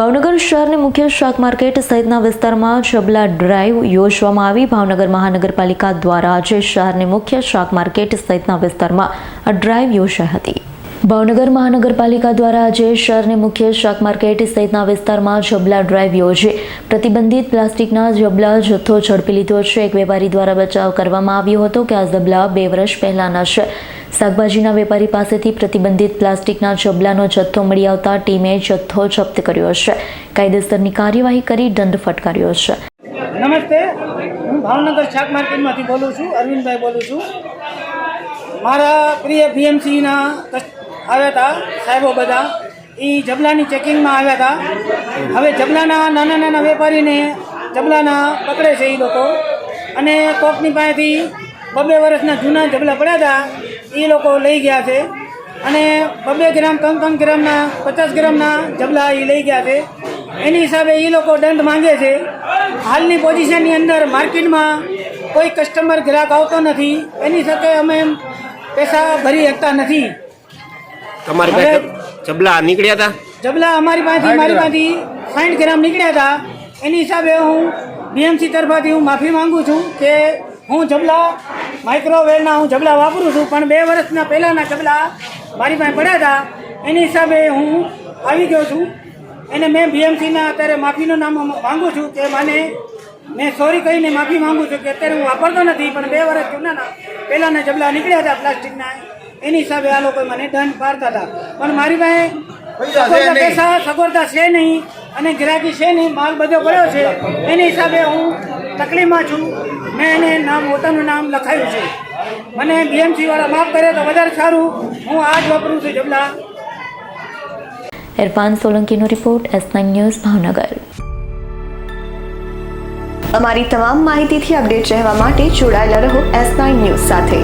ભાવનગર શહેરની મુખ્ય શાક માર્કેટ સહિતના વિસ્તારમાં જબલા ડ્રાઈવ યોજવામાં આવી. ભાવનગર મહાનગરપાલિકા દ્વારા આજે શહેરની મુખ્ય શાક માર્કેટ સહિતના વિસ્તારમાં આ ડ્રાઈવ યોજાઈ હતી. ભાવનગર મહાનગરપાલિકા દ્વારા આજે શહેરની મુખ્ય શાક માર્કેટ સહિતના વિસ્તારમાં જબલા ડ્રાઈવ યોજી. પ્રતિબંધિત પ્લાસ્ટિકના જબલા જથ્થો ઝડપી લીધો છે. એક વેપારી દ્વારા બચાવ કરવામાં આવ્યો હતો કે આ જબલા બે વર્ષ પહેલાના છે. શાકભાજીના વેપારી પાસેથી પ્રતિબંધિત પ્લાસ્ટિકના જબલાનો જથ્થો મળી આવતા ટીમે જથ્થો જપ્ત કર્યો છે. કાયદેસરની કાર્યવાહી કરી દંડ ફટકાર્યો છે. નમસ્તે. હું ભાવનગર શાક માર્કેટમાંથી બોલું છું. અરવિંદભાઈ બોલું છું. મારા પ્રિય બીએમસીના આવ્યા હતા, સાહેબો બધા. એ જબલાની ચેકિંગમાં આવ્યા હતા. હવે જબલાના નાના નાના વેપારીને જબલાના પકડે છે એ લોકો. અને કોકની પાસેથી બબે વર્ષના જૂના જબલા પડ્યા હતા એ લોકો લઈ ગયા છે. અને બબે ગ્રામ ત્રણ ત્રણ ગ્રામના, પચાસ ગ્રામના જબલા એ લઈ ગયા છે. એની હિસાબે એ લોકો દંડ માંગે છે. હાલની પોઝિશનની અંદર માર્કેટમાં કોઈ કસ્ટમર ગ્રાહક આવતો નથી. એની સાથે અમે પૈસા ભરી શકતા નથી. તમારી પાસે જબલા નીકળ્યા હતા જબલા અમારી પાસેથી મારી પાસેથી સાઠ ગ્રામ નીકળ્યા હતા એની હિસાબે હું બીએમસી તરફથી હું માફી માંગુ છું કે હું જબલા માઇક્રોવેવના હું જબલા વાપરું છું પણ બે વર્ષના પહેલાંના જબલા મારી પાસે પડ્યા હતા એની હિસાબે હું આવી ગયો છું. એને મેં બીએમસીના અત્યારે માફીનું નામ માગું છું કે મને મેં સોરી કહીને માફી માગું છું કે અત્યારે હું વાપરતો નથી પણ બે વર્ષ જૂનાના પહેલાંના જબલા નીકળ્યા હતા પ્લાસ્ટિકના. એની હિસાબે આ લોકો મને દંડ પાડતા હતા. પણ મારી પાસે પૈસા સગવડતા છે નહીં અને ગ્રાહકી છે નહીં માલ બધો પડ્યો છે. એની હિસાબે હું તકલીફમાં છું. મેં એને નામ પોતાનું નામ લખાયું છે. મને બીએમસી વાળા માફ કરે તો વધારે સારું. હું આ જ વાપરું છું જમલા Irfan સોલંકીનો report S nine news Bhavnagar. અમારી તમામ માહિતીથી અપડેટ રહેવા માટે જોડાયેલા રહો એસ નાઇન ન્યૂઝ સાથે.